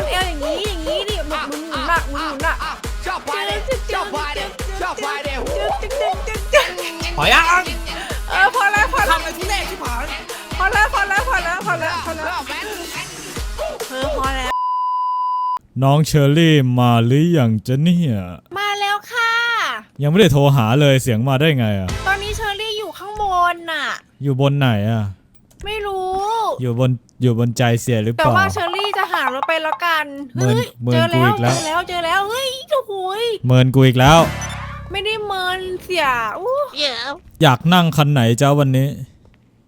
อนเอวอย่างนี้อย่างนี้ดิหมุนหมุนหมุนหนักหมุนหมุนหนักชอบพายเด็ชอบพายเด็ชอบพายเด็จึ๊กจึ๊กจึ๊กจึ๊กจึ๊กขอยังเออพอแล้วพอแล้วทำในทุเรศที่ผ่านพอแล้วพอแล้วพอแล้วพอแล้วพอแล้วเออพอแล้ว น้องเชอรี่มาหรือยังจะเนี่ยมาแล้วค่ะ ยังไม่ได้โทรหาเลยเสียงมาได้ไงอะตอนนี้เชอรี่อยู่ข้างบนน่ะ อยู่บนไหนอะ ไม่รู้ อยู่บนอยู่บนใจเสียหรือแต่เปล่า ว่าเชอรี่จะหารถไปแล้วกันเมินเฮ้ยเมินเจอกูแล้วอีกแล้วเจอแล้วเจอแล้วเฮ้ยโอ้โหยเมินกูอีกแล้ว ไม่ได้เมินเสียอู้อยากนั่งคันไหนเจ้าวันนี้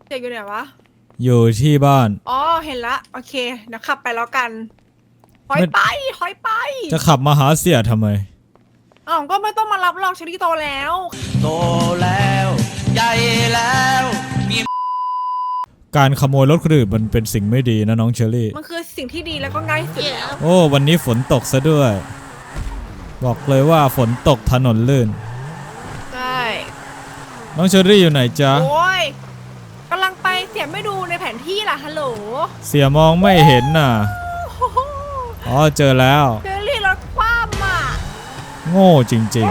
เสียอยู่ไหนวะอยู่ที่บ้าน อ๋อเห็นละโอเคเดี๋ยวขับไปแล้วกันถอยไม่ไปถอยไปจะขับมาหาเสียทำไม อ้าวก็ไม่ต้องมารับหรอกเชอรี่โตแล้ว โตแล้ว ใหญ่แล้วมี การขโมยรถคนอื่นมันเป็นสิ่งไม่ดีนะน้องเชอรี่ มันคือสิ่งที่ดีแล้วก็ง่ายสุดแล้วโอ้วันนี้ฝนตกซะด้วย บอกเลยว่าฝนตกถนนลื่น ใช่น้องเชอรี่อยู่ไหนจ๊ะ โอ้ยกำลังไปเสียไม่ดูในแผนที่ล่ะฮัลโหลเสียมองไม่เห็นน่ะ โอ้โหอ๋อเจอแล้วเชอรี่รถคว่ำอะโง่จริง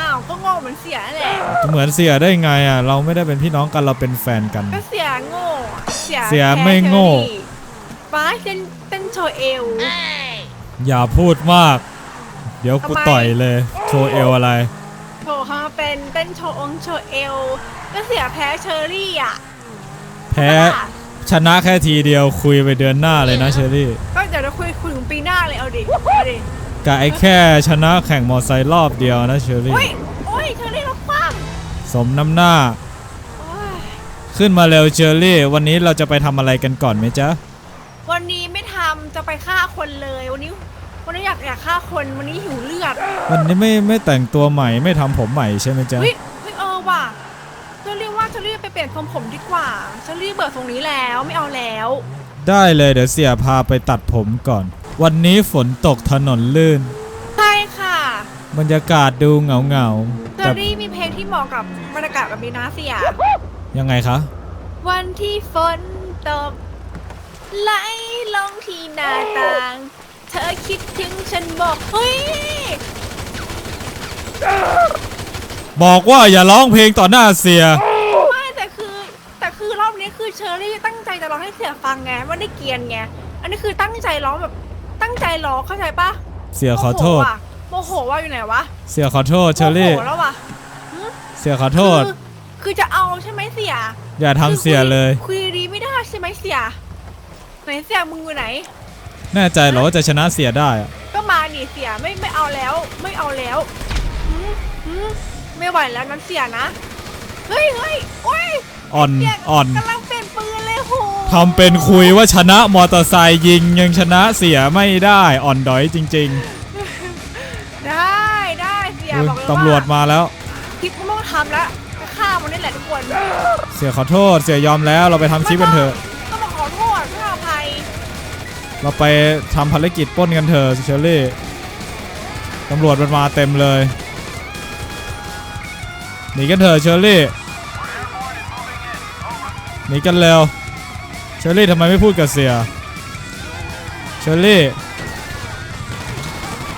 อ้าวก็งงเหมือนเสียแหละๆ เหมือนเสียได้ไงอะ เราไม่ได้เป็นพี่น้องกันเราเป็นแฟนกัน ก็เสียโง่อะเสียเสียแพ้ไม่โง่เชอรี่ฟ้าเต้นเต้นโชว์เอวอย่าพูดมาก เดี๋ยวกูทำไมต่อยเลย โชว์เอวอะไร โชว์เขามาเป็นเต้นโชว์องค์โชว์เอวก็เสียแพ้เชอรี่อะแพ้ชนะแค่ทีเดียวคุยไปเดือนหน้าเลยนะเชอรี่ ก็เดี๋ยวเราคุยคุยถึงปีหน้าเลยเอาดิเอาดิกับไอ้แค่ชนะแข่งมอไซค์รอบเดียวนะเชอรี่ โอ้ยโอ้ยเชอรี่รถคว่สมน้ำหน้าำโอ้ย ขึ้นมาเร็วเชอรี่ วันนี้เราจะไปทำอะไรกันก่อนไหมจ๊ะ วันนี้ไม่ทำจะไปฆ่าคนเลย วันนี้ วันนี้อยากอยากฆ่าคนวันนี้หิวเลือดวันนี้ไม่ไม่แต่งตัวใหม่ไม่ทำผมใหม่ใช่ไหมจ๊ะ เฮ้ยเฮ้ยเออว่ะเชอรี่ว่าเชอรี่ไปเปลี่ยนทรงผมดีกว่าเชอรี่เบื่อทรงนี้แล้วไม่เอาแล้ว ได้เลยเดี๋ยวเสียพาไปตัดผมก่อน วันนี้ฝนตกถนนลื่น ใช่ค่ะบรรยากาศดูเหงาเหงาๆเชแต่อรี่มีเพลงที่เหมาะกับบรรยากาศแบบนี้นะเสีย ยังไงคะ วันที่ฝนตกไหลลงที่หน้าต่าง เธอคิดถึงฉันบอกเฮ้ยบอกว่าอย่าร้องเพลงต่อหน้าเสีย ไม่แต่คือแต่คือรอบนี้คือเชอรี่ตั้งใจจะร้องให้เสียฟังไงไม่ได้เกรียนไงอันนี้คือตั้งใจร้องแบบตั้งใจร้องเข้าใจปะเสียขอโทษ โมโหว่ะโมโหว่าอยู่ไหนวะเสียขอโทษเชอรี่โมโหแล้ววะเสียขอโทษ คือ คือจะเอาใช่ไหมเสียอย่าทำเสียเลย คุยดีไม่ได้ใช่ไหมเสียไหนเสียมึงอยู่ไหน แน่ใจเหรอว่าจะชนะเสียได้อะก็มาดิเสียไม่ไม่เอาแล้วไม่เอาแล้วหืมหืมไม่ไหวแล้วนั้นเสียนะ เฮ้ยเฮ้ยโอ้ยอ่อนเสียอ่อนกำลังเปลี่ยนปืนเลยโหทำเป็นคุยว่าชนะมอเตอร์ไซค์ยิงยังชนะเสียไม่ได้อ่อนดอยจริง ได้ได้เสีๆยอุ๊ยบอกเลยว่าตำรวจมาแล้ว คลิปไม่ต้องทำแล้วจะฆ่ามันนี่แหละทุกคนเสียขอโทษ เสียยอมแล้วเราไปทำคลิปกันเถอะต้องมาขอโทษเพื่ออภัยเราไปทำภารกิจปล้นกันเถอะเชอรี่ตำรวจมันมาเต็มเลยหนีกันเถอะเชอรี่หนีกันเร็วเชอรี่ทำไมไม่พูดกับเสียเชอรี่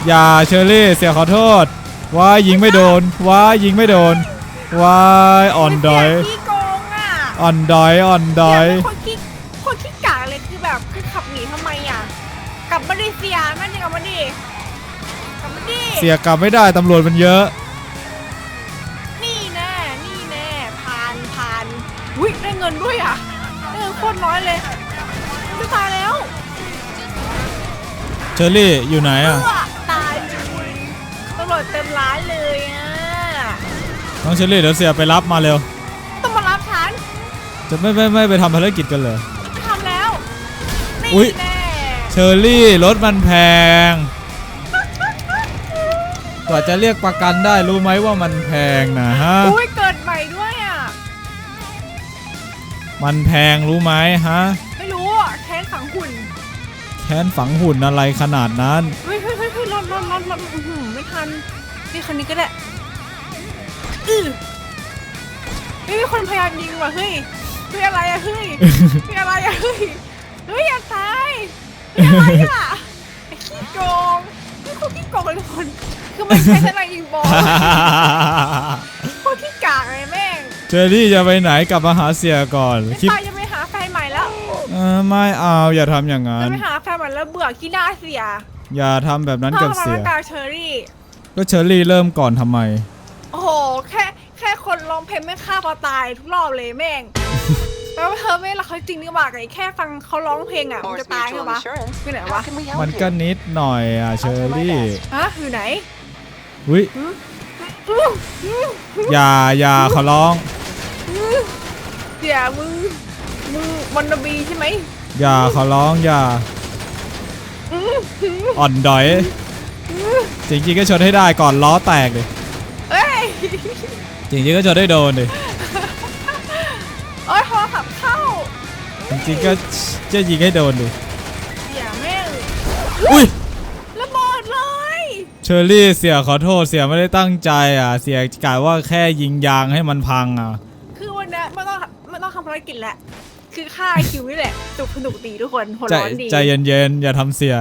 อย่าเชอรี่เสียขอโทษว้ายยิงไม่โดนว้ายยิงไม่โดน ว้ายอ่อนดอยเสีขี้โกงอะอ่อนดอยอ่อนดอยเสียเป็นคนขี้คนขี้กากเลยคือแบบคือขับหนีทำไมอะกลับมาดิเสียนั่นนี่กลับมาดิกลับมาดิเสียกลับไม่ได้ตำรวจมันเยอะ นี่แน่นี่แน่ผ่านผ่านอุ้ยได้เงินด้วยอะได้เงินโคตรน้อยเลยจะตายแล้วเชอรี่อยู่ไหนเออะ อตายเลยตำรวจเต็มร้านเลยอะ น้องเชอรี่เดี๋ยวเสียไปรับมาเร็ว ต้องมารับฉันจะไม่ไม่ไม่ไปทำภารกิจกันเลยไม่ทำแล้วอุ๊นี่ย แน่เชอรี่รถมันแพง กว่าจะเรียกประกันได้รู้ไหมว่ามันแพงนะฮะ อุ้ยเกิดใหม่ด้วยอะ มันแพงรู้ไหมฮะ ไม่รู้อะแค้นฝังหุ่นแค้นฝังหุ่นอะไรขนาดนั้น เฮ้ยเฮ้ยเฮ้ยเฮ้ยรถรถรถรถอื้อหือไม่ทันนี่คันนี้ก็ได้ อือเฮ้ยมีคนพยายามยิงว่ะเฮ้ยเฮ้ยอะไรอะเฮ้ยเฮ้ยอะไรอะเฮ้ยเฮ้ยอย่าตายเฮ้ยอะไรอะไอ้เหี้ยขี้โกงเลยทุกคนคือมันใช้สไนยิงบอลโคตรขี้กากเลยแม่งเจอรี่จะไปไหนกลับมาหาเสียก่อนไม่คลิปตายจะไปหาแฟนใหม่แล้วเออไม่เอาอย่าทำอย่างนั้จะน ไปหาแฟนใหม่แล้วเบื่อขี้หน้าเสียอย่าทำแบบนั้นชอกับบทำเสียร่างกายเชอรี่ ก็เชอรี่เริ่มก่อนทำไม โอ้โห แค่แค่คนร้องเพลงไม่ฆ่าตัวตายทุกรอบเลยแม่งแล้วเธอไม่รักเขาจริงหรือเปล่าไงแค่ฟังเขาร้องเพลงอะมันจะตายเหรอวะไปไหนวะ มันก็นิดหน่อยอะเชอรี่ฮะอยู่ไหนอุ้ยอื้ออื้ออย่าอย่าขอร้องเดี๋ยวมึงมึงวันนบีใช่ไหมอย่าขอร้องอย่าอื้ออื้ออ่อนดอยจริงๆก็ชนให้ได้ก่อนล้อแตกเลยเอ้ย จริงๆก็ชนได้โดนดิโอ้ยโทรศัพท์เข้าจริงๆก็จะยิงให้โดนดิเดี๋ยวแม่งอุ้ยระเบิดเลยเชอรี่เสียขอโทษเสียไม่ได้ตั้งใจอะ เสียกะว่าแค่ยิงยางให้มันพังอะ คือวันเนี้ยไม่ต้องไม่ต้องทำภารกิจแหละ คือฆ่าคิวนี่แหละสนุกสนุกดีทุกคนหัวใจร้อนดีใจเย็นๆอย่าทำเสีย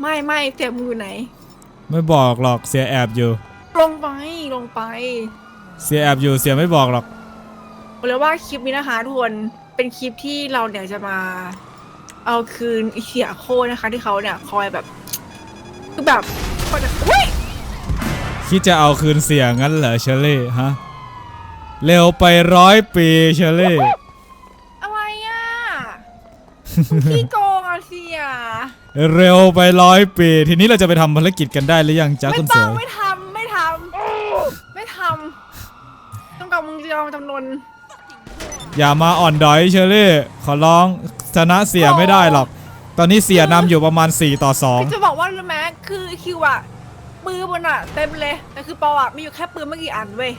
ไม่ไม่เสียมือไหน ไม่บอกหรอกเสียแอบอยู่ ลงไปลงไปเสียแอบอยู่เสียไม่บอกหรอก บอกเลยว่าคลิปนี้นะคะทุกคนเป็นคลิปที่เราเนี่ยจะมา เอาคืนไอ้เสียโคนะคะ ที่เขาเนี่ยคอยแบบคือแบบคอยจะอุ้ยคิดจะเอาคืนเสียงั้นเหรอเชอรี่ฮะเร็วไปร้อยปีเชอรี่อะไรอะพี่โกงอะเสียเร็วไปร้อยปี ทีนี้เราจะไปทำภารกิจกันได้หรือยังจ๊ะไม่คุณต้เสืองอไม่ทำไม่ทำไม่ทำต้องกับมึงจะ ยอมจำนนอย่ามาอ่อนดอยเชอรี่ขอร้องชนะเสียไม่ได้หรอก ตอนนี้เสียนำอยู่ประมาณ 4 ต่อคือจะบอกว่ารู้ไหมคือคิวอะปืนมันอะเต็มเลย แต่คือปออะมีอยู่แค่ปืนไม่กี่อันเว้ย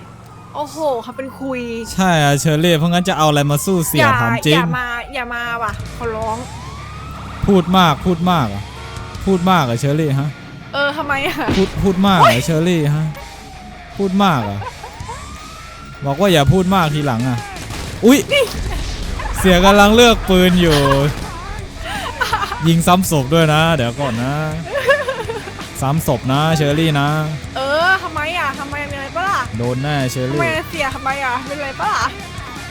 โอ้โหเขาเป็นคุย2ใช่อะเชอรี่เพราะงั้นจะเอาอะไรมาสู้เสีอยย่าถามจริอง ย่ามาอย่ามาว่ะขอร้อง พูดมากพูดมากอะพูดมากอะเชอรี่ฮะ เออทำไมอะพูดพูดมากอะเชอรี่ฮะ พูดมากอะ บอกว่าอย่าพูดมากทีหลังอะอุ๊ย เสียกำลังเลือกปืนอยู่ ยิงซ้ำศพด้วยนะ เดี๋ยวก่อนนะ ซ้ำศพนะเชอรี่นะ เออทำไมอะทำไมเป็นอะไรปะล่ะโดนแน่เชอทำไมรี่เสียทำไมอะเป็นอะไรปะล่ะ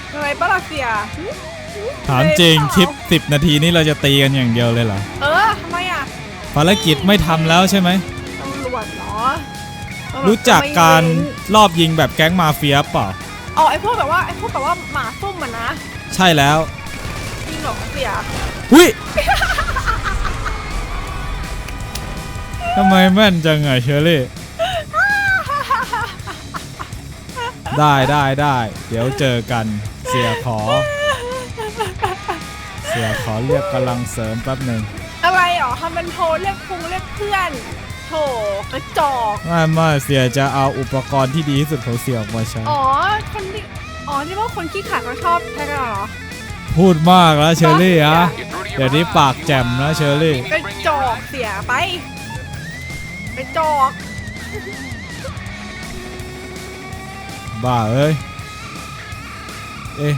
เป็นอะไรปะล่ะเสียหึถามจริงเป็นอะไคลิป 10 นาทีนี้เราจะตีกันอย่างเดียวเลยเหรอ เออทำไมอะภารกิจไม่ทำแล้วใช่ไหมตำรวจเหรอตำวจ รู้จักไม่การเว้นรอบยิงแบบแก๊งมาเฟียเปล่าอ๋อไอพวกแบบว่าไอพวกแบบว่าหมาส้มอะนะ ใช่แล้วจริงเหรอเสียหุยทำไมแม่นจังอะเชอรี่ ได้ได้ได้ เดี๋ยวเจอกันเสียขอ เสียขอเรียกกำลังเสริมแป๊บหนึ่งอะไรหรอทำเป็นโทรเรียกพุงเรียกเพื่อน โถกระจอก ไม่ไม่เสียจะเอาอุปกรณ์ที่ดีที่สุดของเสียออกมาใช้ อ๋อ คนที่อ๋อที่ว่าคนขี้ขลาดเขาชอบใช้กันเหรอ พูดมากแล้วเชอรี่ฮะ เดี๋ยวนี้ปากแจ่มนะเชอรี่ กระจอกเสียไป กระจอก บ้าเอ้ย เอ๊ะ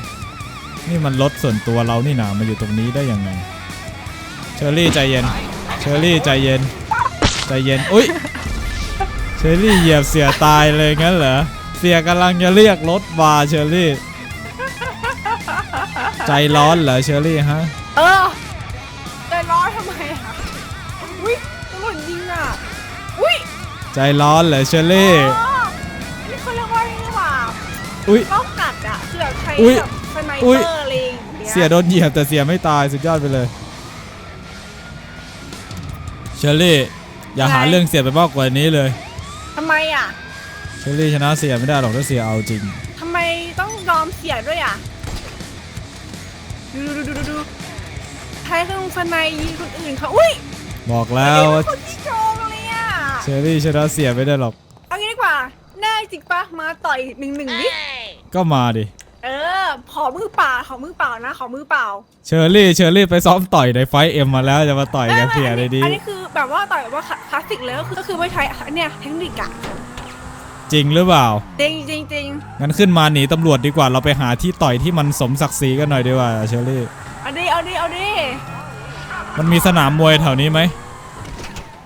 นี่มันรถส่วนตัวเรานี่นามาอยู่ตรงนี้ได้ยังไง เชอรี่ใจเย็น เชอรี่ใจเย็น ใจเย็น อุ้ยเชอรี่เหยียบเสียตายเลยงั้นเหรอ เสียกำลังจะเรียกรถมาเชอรี่ ใจร้อนเหรอเชอรี่ฮะ เออใจร้อนทำไมอะอุ้ยตำรวจยิงอะ อุ้ยใจร้อนเหรอเชอรี่ อ๋อนี่เขาเรียกว่าอะไรนี่หว่าอุ้ยรอบกัดอะคือแบบใช้อุ๊ยแบบสไนอุ๊เปย อร์อะไรอย่างเงี้ยเสียโดนเหยียบแต่เสียไม่ตายสุดยอดไปเลย เชอรี่ อย่าหาเรื่องเสียไปมากกว่านี้เลยทำไมอะเชอรี่ชนะเสียไม่ได้หรอกถ้าเสียเอาจริง ทำไมต้องยอมเสียด้วยอะ ดูดูดูดูดูใช้เครื่องสไนยิงคนอื่นเขาอุ้ยบอกแล้วนี่ว่าเป็นคนที่โกงเลยอะเชอรี่ชนะเสียไม่ได้หรอก เอางี้ดีกว่าแน่จริงปะมาต่อยหนึ่งหนึ่งดิก็มาดิเออ ขอมือเปล่าขอมือเปล่านะขอมือเปล่าเชอรี่เชอรี่ไปซ้อมต่อยในไฟเอ็มมาแล้วจะมาต่อยกับเสียอันเลนี้ยดี อันนี้คือแบบว่าต่อยแบบว่าคลาสสิกเลยก็คือก็คือไม่ใช้เนี่ยเทคนิคอะจริงหรือเปล่า จริงจริงจริงงั้นขึ้นมาหนีตำรวจดีกว่าเราไปหาที่ต่อยที่มันสมศักดิ์ศรีกันหน่อยดีกว่าเชอรี่ เอาดิเอาดิเอาดิมันมีสนามมวยแถวนี้ไหม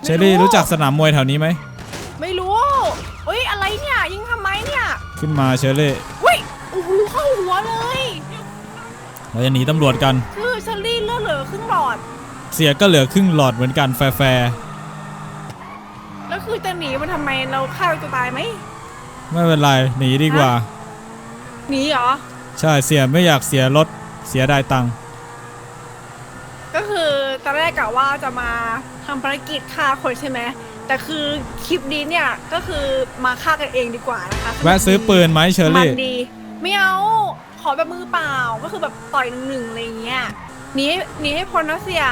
เชอรี่รู้จักสนามมวยแถวนี้ไหมไม่รู้เฮ้ยอะไรเนี่ยยิงทำไมเนี่ย ขึ้นมาเชอรี่ เฮ้ยโอ้โหเข้าหัวเลย เราจะหนีตำรวจกัน คือเชอรี่เลือดเหลือครึ่งหลอด เสียก็เหลือครึ่งหลอดเหมือนกันแฟร์แล้วคือจะหนีมันทำไมเราฆ่าตัวตายไหมๆไม่เป็นไรหนีดีกว่า หนีเหรอ ใช่เสียไม่อยากเสียรถเสียดายตังค์ก็คือตอนแรกกะว่าจะมาทำภารกิจฆ่าคนใช่ไหมแต่คือคลิปนี้เนี่ยก็คือมาฆ่ากันเองดีกว่านะคะแวะซื้อปืนไหมเชอมันรี่ ดี ไม่เอาข อแบบมือเปล่าก็คือแบบต่อยหนึ่งๆอะไรอย่างเงี้ยหนีให้หนีให้พ้นนะเสีย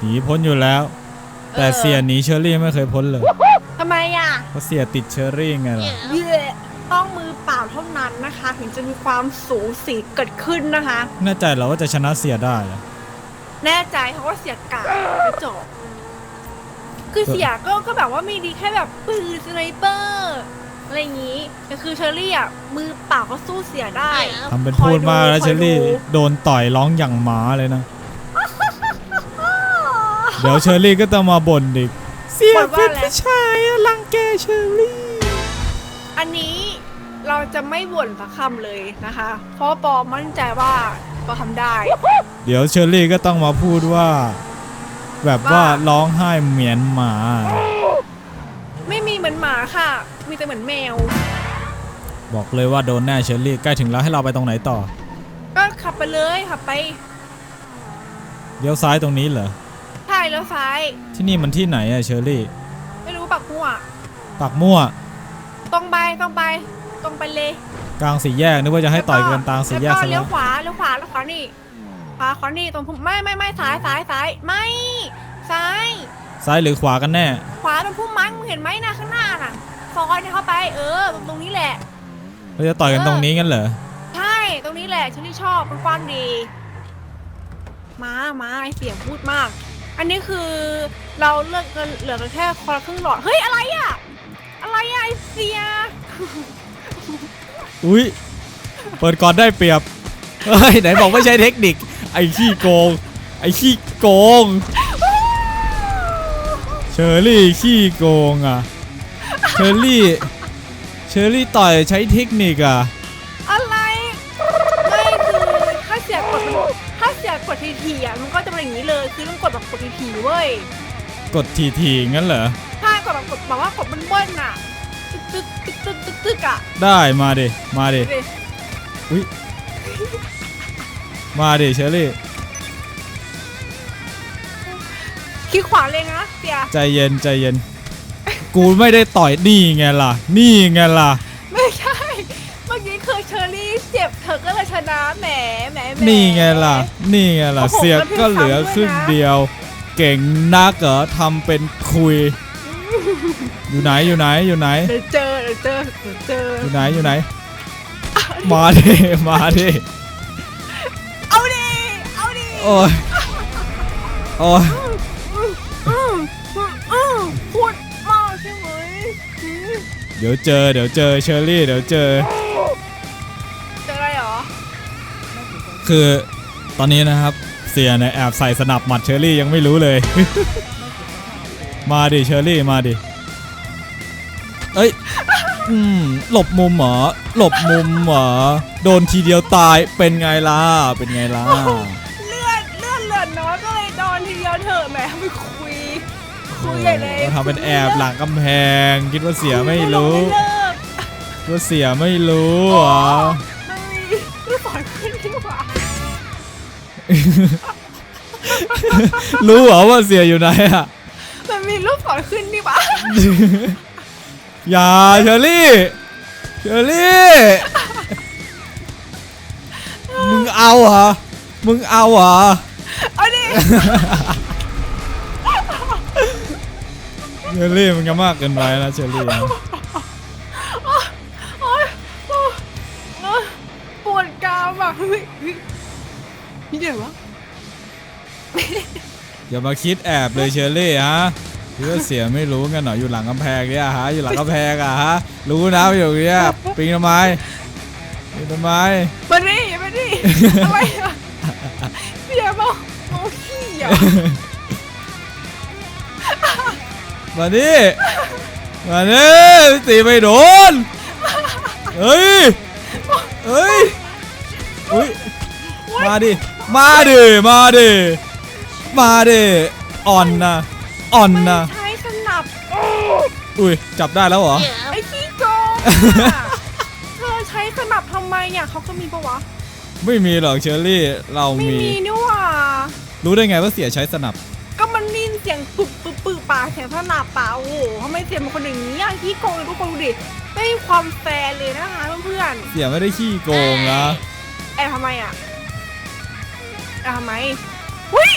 หนีพ้นอยู่แล้ว แต่เออเสียหนีเชอรี่ไม่เคยพ้นเลยทำไมอะเพราะเสียติดเชอรี่ไงล่ะเย้ต้องมือเปล่าเท่านั้นนะคะ ถึงจะมีความสูสีเกิดขึ้นนะคะ แน่ใจเหรอว่าจะชนะเสียได้เหรอแน่ใจเพราะว่าเสียกาดกระจบคือเสียก็ก็แบบว่ามีดีแค่แบบปืนสไนเปอร์ อะไรอย่างนี้แต่คือเชอรี่อะมือเปล่าก็สู้เสียได้ ทำเป็นพูดมากแล้วคเชอยอดูรี่โดนต่อยร้องอย่างหมาเลยนะ เดี๋ยวเชอรี่ก็ต้องมาบ่นอีกเสียบ่นว่าเป็นอะไร ผู้ชายอะรังแกเชอรี่ อันนี้เราจะไม่บ่นสักคำเลยนะคะ เพราะว่าปอมั่นใจว่าปอทำได้ เดี๋ยวเชอรี่ก็ต้องมาพูดว่า แบบว่าว่า ร้องไห้เหมียนหมา ไม่มีเหมือนหมาค่ะ มีแต่เหมือนแมว บอกเลยว่าโดนแน่เชอรี่ใกล้ถึงแล้วให้เราไปตรงไหนต่อ ก็ขับไปเลยขับไปเลี้ยวซ้ายตรงนี้เหรอ ใช่แล้วซ้าย ที่นี่มันที่ไหนอะเชอรี่ ไม่รู้ปักหัวปากมั่ว ตรงไปตรงไป ตรงไปเลยกลางสี่แยกนึกว่าจะให้ต่อยกันกลางสี่แยกล้วซะเลี้แล้ยววขวาเลี้ยวขวาเลี้ยวขวานี่ขวาขวานี่ตรงพุ่มไม่ไม่ไม่ซ้ายซ้ายซ้ายไม่ซ้าย ซ้ายหรือขวากันแน่ ขวาตรงพุ่มไม้มึงเห็นไหมนะข้างหน้าน่ะ ซอยเนี่ยเข้าไป เออตรงตรงนี้แหละ เราจะต่อยกันตรงนี้กันเหรอ ใช่ ตรงนี้แหละฉันที่ชอบมันกว้างดี มามาไอเสียงพูดมาก อันนี้คือเราเลือกกันเหลือกันแค่คนละครึ่งหลอด เฮ้ย อะไรอะอะไรอะไอเสีย อุ้ยเปิดก่อนได้เปรียบ เฮ้ย ไหนบอกไม่ใช่เทคนิค ไอ้ขี้โกง ไอ้ขี้โกง เชอรี่ขี้โกงอะ เชอรี่ เชอรี่ต่อยใช้เทคนิคอะอะไรไม่คือถ้าเสียกดมันถ้าเสียกดทีๆอะมันก็จะเป็นอย่างนี้เลยคือต้องกดแบบกดทีๆเว้ยกดทีทีๆงั้นเหรอถ้ากดแบบกดแบบว่ากดเบิ้ลๆอะตึกตึกตึกตึกตึกตึกอะได้มาดิมาดิดูดิอุ้ยมาดิเชอรี่คิดขวาเลยนะเสียใจเย็นใจเย็น กูไม่ได้ต่อยนี่ไงล่ะ นี่ไงล่ะ ไม่ใช่ เมื่อกี้คือเชอรี่เจ็บเธอก็เลยชนะแหมแหมแหม นี่ไงล่ะ นี่ไงล่ะ โอ้โหเสียก็เหลือครึ่งเดียว เก่งนักเหรอทำเป็นคุย อยู่ไหนอยู่ไหนอยู่ไหน เดี๋ยวเจอเดี๋ยวเจอเดี๋ยวเจอ อยู่ไหนอยู่ไหน มาดิมาดิเอาดิ เอาดิโอ้ยโอ้ยอืมอืมอืมพูด เดี๋ยวเจอ เดี๋ยวเจอเชอรี่ เดี๋ยวเจอ เจออะไรเหรอคือตอนนี้นะครับ เสียเนี่ยแอบใส่สนับหมัดเชอรี่ยังไม่รู้เลย มาดิเชอรี่มาดิ เอ้ยอืมหลบมุมเหรอหลบมุมเหรอโดนทีเดียวตายเป็นไงล่ะเป็นไงล่ะ เลือดเลือดเหลือน้อยก็เลยโดนทีเดียวเถอะแหมไปคุย คุยใหญ่เลยก็ทำเป็นแอบหลังกำแพง คิดว่าเสียไม่รู้ไม่เลิกคิดว่าเสียไม่รู้เหรอมันมีลูกศรขึ้นดีกว่ารู้เหรอว่าเสียอยู่ไหนอะมันมีลูกศรขึ้นดีกว่าอย่าเชอรี่เชอรี่มึงเอาเหรอมึงเอาเหรอเอาดิ เชอรี่มันก็มากเกินไปนะเชอรี่นะโอ๊ยโอ๊ยโอ๊ยปวดกรามอะเฮ้ยเฮ้ยนี่เดี๋ยววะอย่ามาคิดแอบเลยเชอรี่ฮะคิดว่าเสียไม่รู้กันเหรออยู่หลังกำแพงเนี่ยฮะอยู่หลังกำแพงอะฮะรู้นะว่าอยู่เนี่ยปิงทำไมปิงทำไม มาดิมาดิอะไรอะเสียบอกโอ้ขี้อะ มาดิมาดิตีไม่โดน เฮ้ย เฮ้ย อุ้ย มาดิ มาดิ มาดิ มาดิ อ่อนนะ อ่อนนะไม่ใช้สนับโอ้อุ้ย จับได้แล้วเหรอ ไอ้ขี้โกงอะเธอใช้สนับทำไมเนี่ยเขาก็มีปะวะ ไม่มีหรอกเชอรี่ เราไม่มี มีนี่หว่า รู้ได้ไงว่าเสียใช้สนับ ปึบปึบป่าเสียงสนับป่าโอ้โหทำไมเสียงมันคนอย่างนี้อะขี้โกงเลยทุกคนดูดิไม่มีความแฟร์เลยนะคะเพื่อนเสียไม่ได้ขี้โกงนะๆแอบทำไมอะแอบทำไมหุ้ย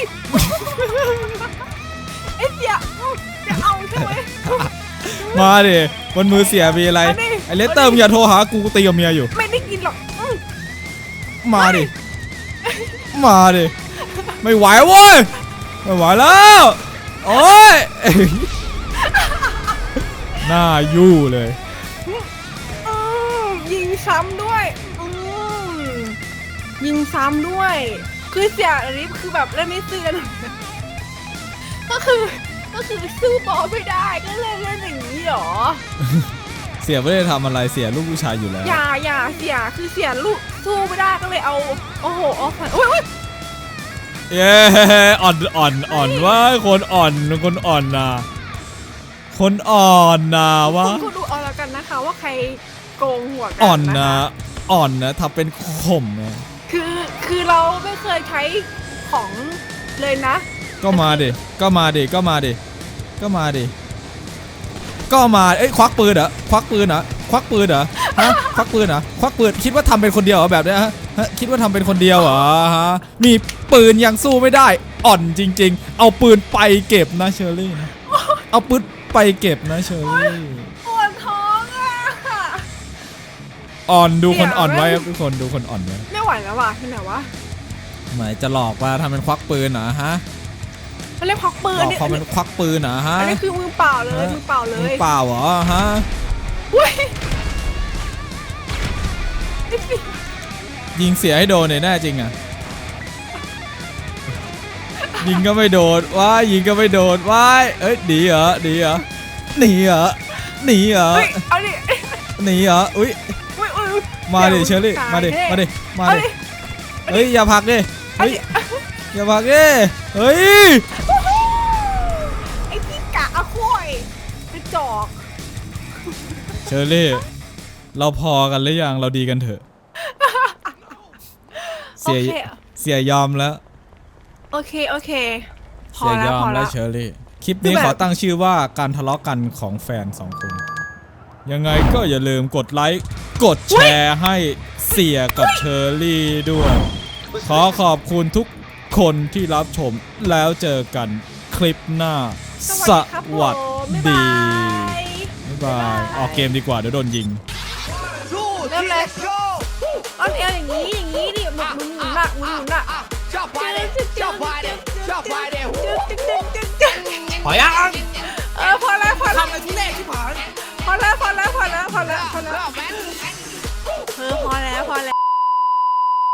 ไอ้เสียจะเอาใช่ไหม มาดิบนมือเสียมีอะไรมาดิ ไอเลสเตอร์มึงอย่าโทรหากูกูตีกับเมียอยู่ ไม่ได้กินหรอกอืมมาดิ มาดิ ไม่ไหวเว้ย ไม่ไหวแล้ว โอ้ยหน้ายู่เลย อืมยิงซ้ำด้วยอืมยิงซ้ำด้วย คือเสียริฟคือแบบเล่นไม่ซื่อกันก็คือก็คือสู้บอลไม่ได้ก็เลยเล่นอย่างนี้เหรอ เสียไม่ได้ทำอะไรเสียลูกผู้ชายอยู่แล้ว อย่าอย่าเสียคือเสียลูกสู้ไม่ได้ก็เลยเอา โอ้โหเอาไปโอ้ยโอ้ย เย้อ่อนอ่อนอ่อนว่าคนอ่อนคนอ่อนนะคนอ่อนนะวะคุณคุณดูเอาแล้วกันนะคะ ว่าใครโกงหัวกัอ่อนนะนะคะอ่อนนะทำเป็นข่มนะคือคือเราไม่เคยใช้ของเลยนะ ก็มาดิก็มาดิก็มาดิก็มาดิก็มาเอ้ยควักปืนเหรอควักปืนเหรอ ควักปืนเหรอฮะควักปืนเหรอควักปืนคิดว่าทำเป็นคนเดียวเหรอแบบเนี้ยฮะฮะคิดว่าทำเป็นคนเดียวเหรอฮะมีปืนยังสู้ไม่ได้ อ่อนจริง ๆ เอาปืนไปเก็บนะเชอรี่นะเอาปืนไปเก็บนะเชอรี่ปวดท้องอะอ่อนดูคนเดี๋ยวอ่อนไว้ไม่ครับทุกคนดูคนอ่อนไว้ไม่ไหวแล้วว่ะที่ไหนวะหมายจะหลอกว่าทำเป็นควักปืนเหรอฮะมันเรียกควักปืหนลอกเนี่ยความอันเป็นนี้ควักปืนเหรอฮะอันนี้คือมือเปล่าเลยฮะมือเปล่าเลมือยเปล่าเหรอฮะ อุ้ยไอ้เสียยิงเสียให้โดนเนี่ยแน่จริงอะ ยิงก็ไม่โดนว้ายยิงก็ไม่โดนว้ายเอ้ยหนีเหรอหนีเหรอหนีเหรอหนีเหรอเฮ้ยเอาดิหนีเหรออุ้ยอุ้ยอุ้ยอุ้ยมาดิดี๋ยวเชอรี่ตยมาดิแน่มาดิมาเอาดิดิเฮ้ยอย่าผลักดิเอาเฮ้ยดิอย่าผลักดิเฮ้ย เชอรี่ เราพอกันหรือยังเราดีกันเถอะโอเสียเค เสียยอมแล้ว โอเค โอเค พอเสียแล้ยวอพมอแล้แล้วว เชอรี่ คลิปนี้คือแบบ ขอตั้งชื่อว่าการทะเลาะกันของแฟนสองคน ยังไงก็อย่าลืมกดไลค์ กดแชร์ให้เสียกับเชอรี่ด้วย ขอขอบคุณทุกคนที่รับชมแล้วเจอกันคลิปหน้าสครับวัสผมดีบ๊ายบายบ๊าย บาย ออกเกมดีกว่าเดี๋ยวโดนยิง เริ่มเลยอ้อนเอวอย่างนี้อย่างนี้ดิหมุนหมุนหมุนหนัหมุนหมุนหนักพอยังเออพอแล้วพอแล้วทำอะไรที่แรกที่ผ่านพอแล้วพอแล้วพอแล้วพอแล้วพอแล้วเออพอแล้วพอแล้ว